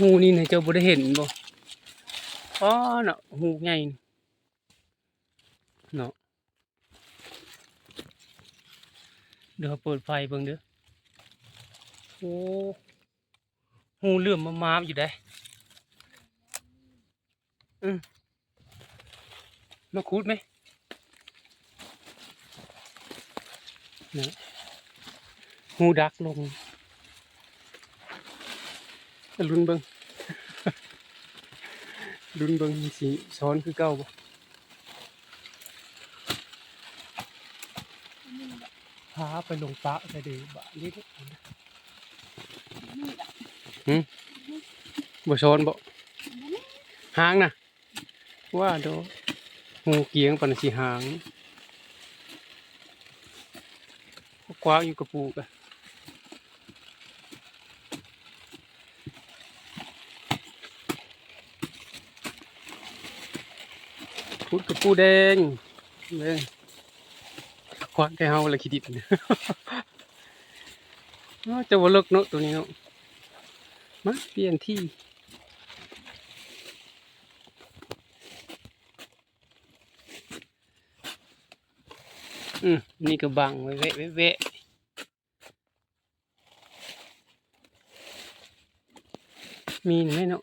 หูนี่นี่ยเจ้าบ่ได้เห็นบ่อ๋อเนาะหูใหญ่นี่เนาะเดี๋ยวเปิดไฟเบิ่งเด้อโอ้หูเลื่อมมาๆอยู่ได้อืมมาคูดไหมนะหูดักลง ลุ้นเบิงลุ้นเบิงสีซ้อนคือเก่าบ่พาไปลงปะไปดีบะนี่เด้อหืมบ่ซ้อนบ่หางนะว่าโดหูเกียงปันสิหางกว้างอยู่กับปูกะ พุดกับปูแดงเลยควันแกเฮาละคิดดิบเนี่ยอ้าวจะวเลิกเนาะตัวนี้เนาะมาเปลี่ยนที่อืมนี่ก็บังไว้แวะแวะแวะมีไหมเนาะ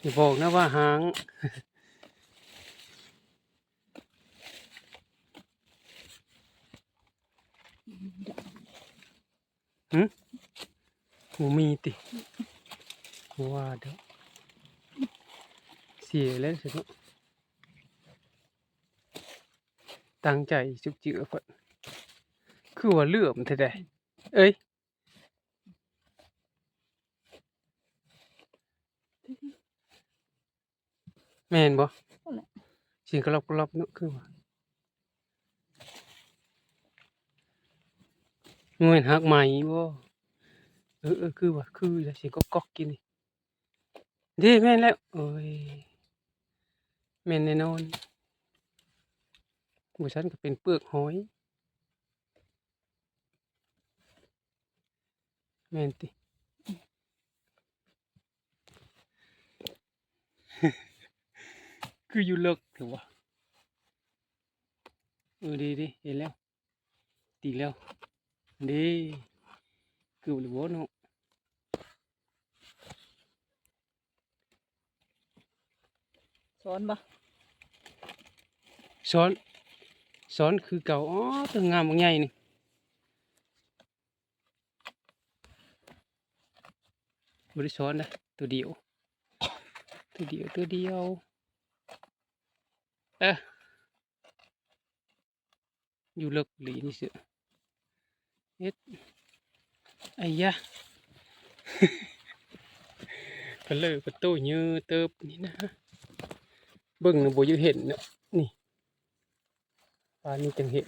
อย่าบอกนะว่าหางหูมีติว่าเด้อเสียแล้วสิเนาะตั้งใจจุกจิ๋วเพิ่นคือว่าเหลื่อมแท้ๆเอ้ย แม่นบ่เสียงกระลอบกระลอบเนาะคือว่าเงินหักไหมบ่เออเออคือว่าคือจะสิก็ก๊อกกินนี่เด้แม่นแล้วโอ้ยแม่นแน่นอนบุฉันก็เป็นเปลือกหอยแม่นติ คืออยู่เลิกหรือวะเออดีดีเห็นแล้วตีแล้วดีคือหรือวะเนาะซ้อนบ่ซ้อนซ้อนคือเก่าอ๋อตัวงามบางใหญ่นี่บริซ้อนนะตัวเดียว ตัวเดียวตัวเดียว เอะอยู่เลิกหลีนี่สือเอ็ดไอ้ยะก็เลยประตูเยอเติบนี่นะเบิ่งนะบ่ยู่เห็นเนาะนี่ปลานี่จังเห็น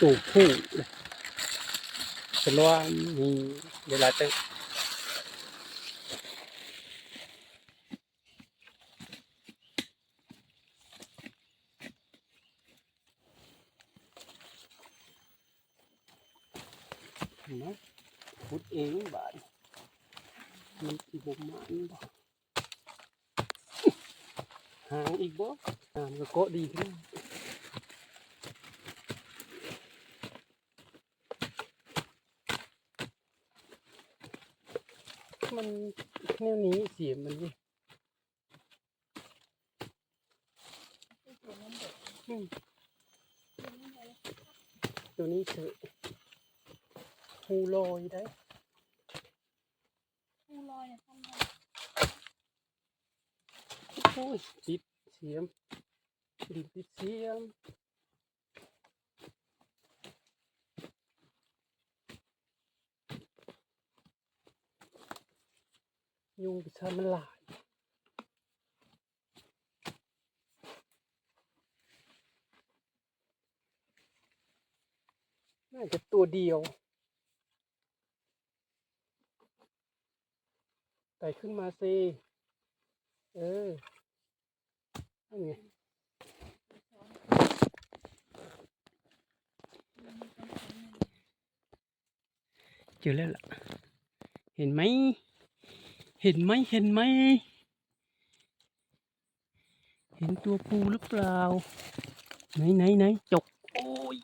ตูบผู้เลยเป็นว่ามีเวลาเติบเนาะพุดเองบาดมันสิบ่มาอันบ่หางอีกบ่หางก็เกาะดีขึ้นมันแนวนี้เสียมันนี่อืมตัวนี้เถอะ หูลอยได้ผู้ลอยเนี่ยทำไมโอ้ยติดเสียมดินติดเสียมยุงพิชามันหลายน่าจะตัวเดียว ขึ้นมาสิเออนั่นไงเจอแล้วล่ะ เห็นไหม เห็นไหม เห็นไหม เห็นตัวปูหรือเปล่า ไหนไหนไหนจก โอ้ย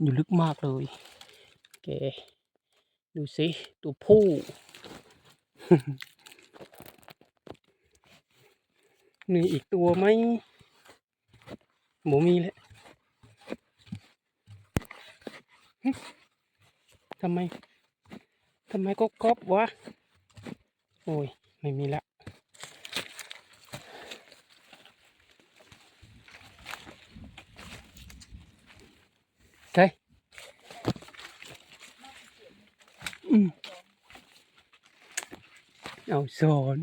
อยู่ลึกมากเลย โอเค ดูสิตัวผู้ มีอีกตัวไหมหมูมีแหละทำไมทำไมก็ก๊อบวะ โอ้ย ไม่มีละ ใช่อืมเอา สอน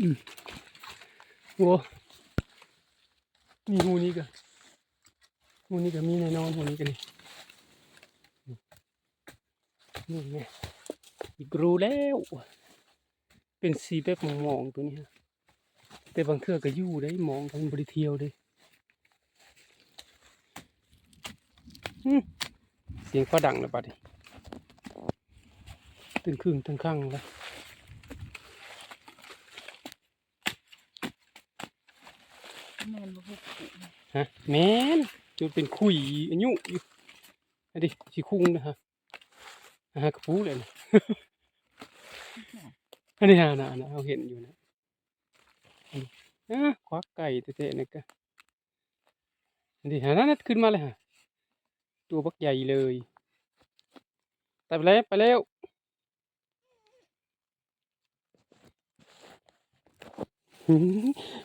อืมโอ้มีหูนี้กันหูนี้ก็มีแน่นอนหูนี้กันนี่นี่ไงอีกรูแล้ว เป็นสีแบบมองๆตัวนี้ฮะแต่บางเทื่อก็อยู่ได้มองทางบริเทียวเด้เสียงฟ้าดังแล้วบัดนี้ ตึงครึ่งตึงข้างแล้วแม่นบ่ฮู้ cụ ฮะแม่นจนเป็นคุยอายุอยู่อันดิสีคุ้งนะฮะอ่ากระปูเลยนะอันนี้ฮะนะนะเราเห็นอยู่นะอันนี้อะควักไก่เตะๆนี่ก็อันนี้ฮะนั่นขึ้นมาเลยฮะตัวบักใหญ่เลยแต่ไปแล้วไปแล้ว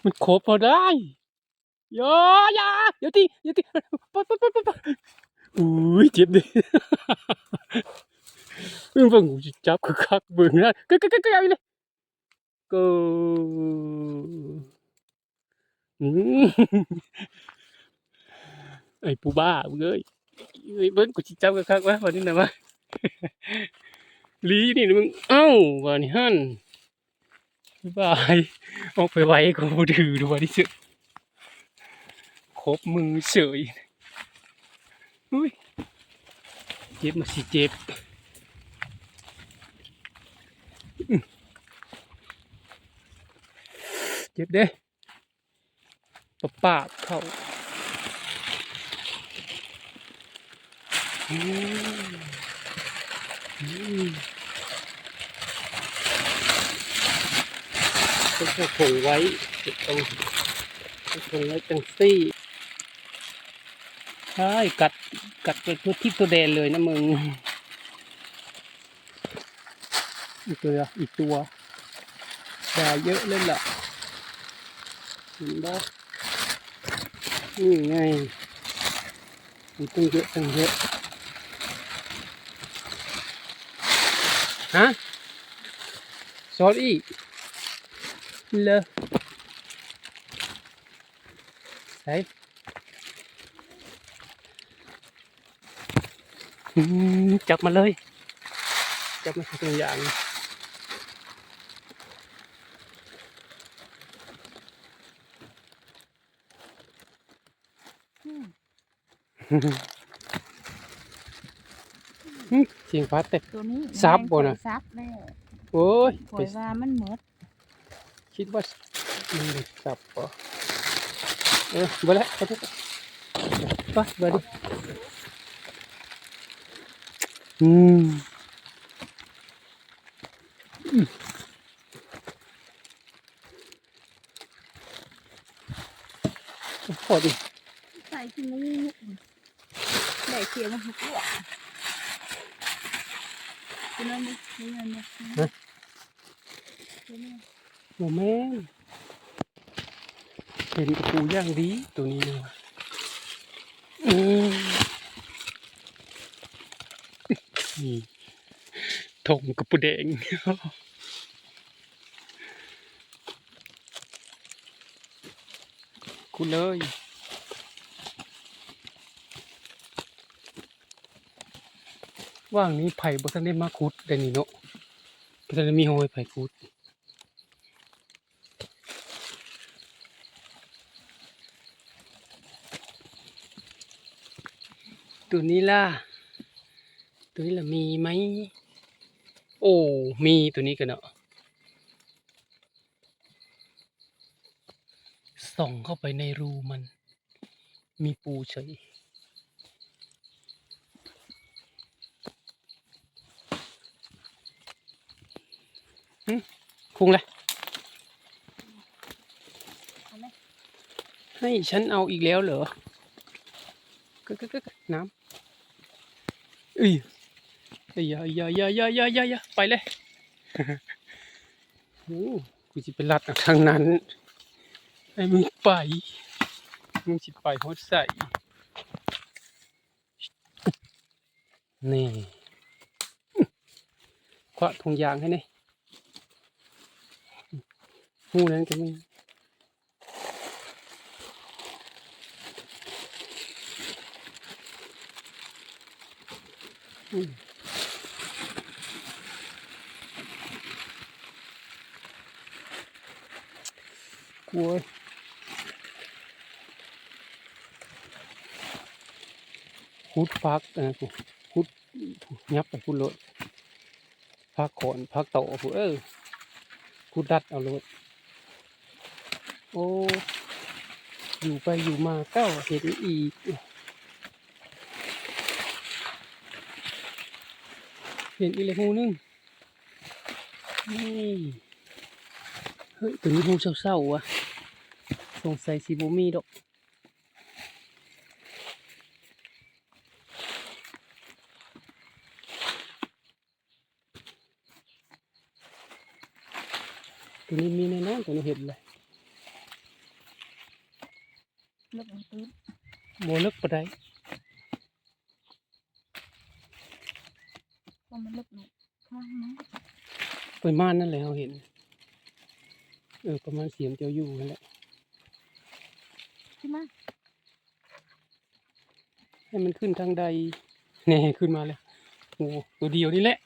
มันโคบพอได้ยอยาเดี๋ยวทีเดี๋ยวทีปปปปปอุ้ยเจ็บดิเพิ่งเพิ่งจับคือคักเบิ่งนะก็ก็ก็ก็เอาอีเลยก็ไอ้ปูบ้ามึงเอ้ยเอ้ยเบิ่งกูสิจับคือคักวะวันนี้นะวะลีนี่มึงเอ้าวันนี้ฮั่น บายออกไปไว้ก็บ่ถือดูว่าที่สุดครบมือเฉยอุ้ยเจ็บมาสิเจ็บเจ็บเด้ปะปาดเข้าอืม อืมต้องเอาผงไว้ต้องเอาผงไว้จังซี่ใช่กัดกัดไปทั่วที่ตัวแดนเลยนะมึง อีกตัวอีกตัวได้เยอะเลยล่ะเห็นบ่นี่ไงมีตั้งเยอะตั้งเยอะฮะสอรี่ เลยไหนอืมจับมาเลย จับมาตัวอย่างอืมอืมเสียงฟ้าเตะตัวนี้ซับบ่น่ะซับแล้วโอ้ยปล่ไปอยว่ามันหมด คิดว่ามันได้สับปะเออไปแล้วไปแล้วไปไปดิอืมอืมพอดิใส่ที่งูได้เสียงมันหุกหัวตัวนั้นนี่ตัวนั้นนี่ตัวนี้ โมแม่นเห็นกระปูย่างดีตัวนี้เลยว่ะนี่ทงกระปูแดงคุณเลยว่างนี้ไผ่บ่ทันได้มาคุดได้นี่เนาะบ่ทันได้มีหอยไผ่คุด ตัวนี้ล่ะ ตัวนี้ล่ะมีไหม โอ้ มีตัวนี้กันเนาะ ส่องเข้าไปในรูมัน มีปูเฉยหึคุงเลยเอาไหมให้ฉันเอาอีกแล้วเหรอก็ก็ก็น้ำเอ้ยเอ้ยอย่าอย่าอย่าอย่าอย่าอย่าอย่าไปเลยโอ้กูจะไปรัดเอาทางนั้นให้มึงไป มึงสิไปฮอดใส่นี่คว้าถุงยางให้นี่หูนั้นกันมึง อืม กลัวคุดฟักเออกูคุดยับไปคุดรถพักขอนพักโตกูเออคุดดัดเอารถโอ้ อยู่ไปอยู่มาก็เห็นอีก เห็นอีกเลยหูหนึงนี่เฮ้ยตัวนี้หูเศร้าๆว่ะสงสัยสีบมีดอกตัวนี้มีแน่นอนตัวนี้เห็นเลยเลิกมันตื้นโมเลิกปะได เพราะมันเลิกหนูข้างมั้งประมาณนั่นแหละเราเห็น เออประมาณเสียงเจ้าอยู่นั่นแหละขึ้นมาให้มันขึ้นทางใดแน่ขึ้นมาแล้วโอ้ตัวเดียวนี่แหละ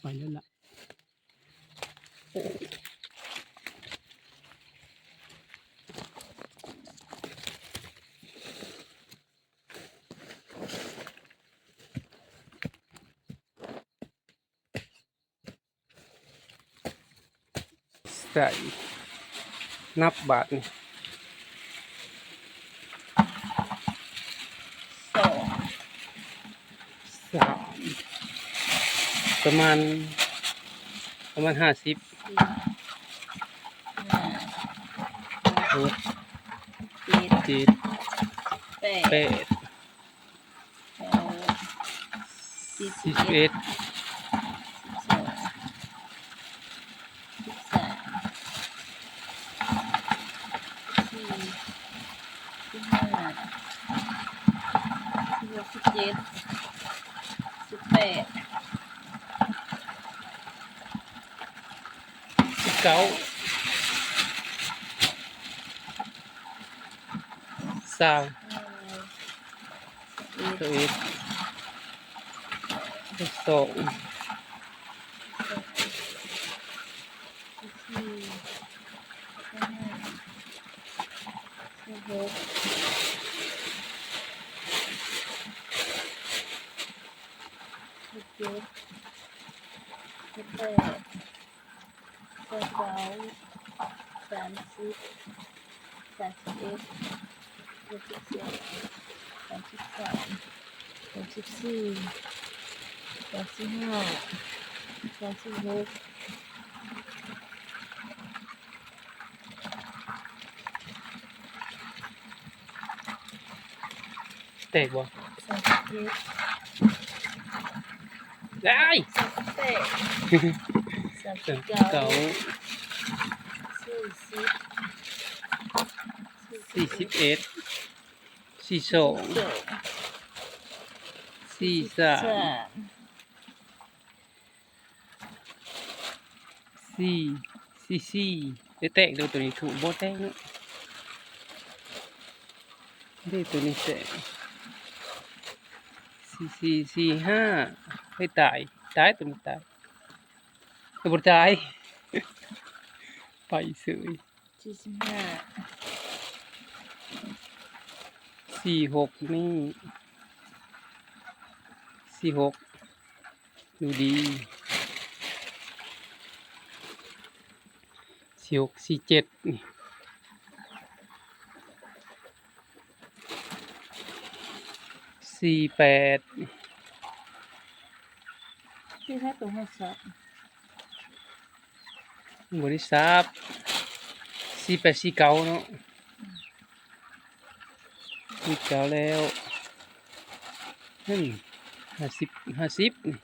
ไปแล้วล่ะ ส่นับบาทนี่สองสามประมาณ ประมาณห้าสิบสี่ห้าหกเจ็ดเจ็ดแปดแปดเก้าสิบสี่สิสิบบเอ็เอ็ด ด สองสิบสามสี่สิบห้าสิบหกสิบเจ็ดสิบแป ดสิบเก้าสามเอ็ดสิบเอ็ดสิบสอง สิบสี่สิบห้าสิบหกสิบเจ็ด สิบแปดสิบเก้าสามสิบสามสิบเอ็ดสามสิบสองสามสิบสามสามสิบสี่สามสิบห้าสามสิบหกแตกบ่สามสิบเจ็ดได้สามสิบแปด สามสิสิบบเก้าเก้าสี่สิบสี่สิบเอ็ดสี่สองสองสี่สามสามสี่สี่สี่ได้แตกเดี๋ยวตัวนี้ถูกบ่แตกเนาะได้ตัวนี้แตกสี่สี่สี่ห้าไม่ตายตายตัวนี้ตายตัว บ่ตายไปเสยสี่สิบห้าสี่หกนี่สี่หกดูดีสี่หกสี่เจ็ดนี่สี่แปดที่แท้ตัวหัวสับ บริษัทสี่แปดสี่เก้าเนาะสี่เก้าแล้วนั่นห้าสิบห้าสิบนี่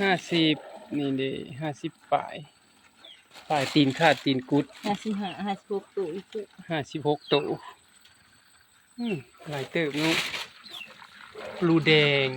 ห้าสิบนี่เด้ห้าสิบปลายปลายตีนขาดตีนกุดห้าสิบห้าห้าสิบหกตัวอีกตัวห้าสิบหกตัวอืมหลายเติบเนาะบลูแดง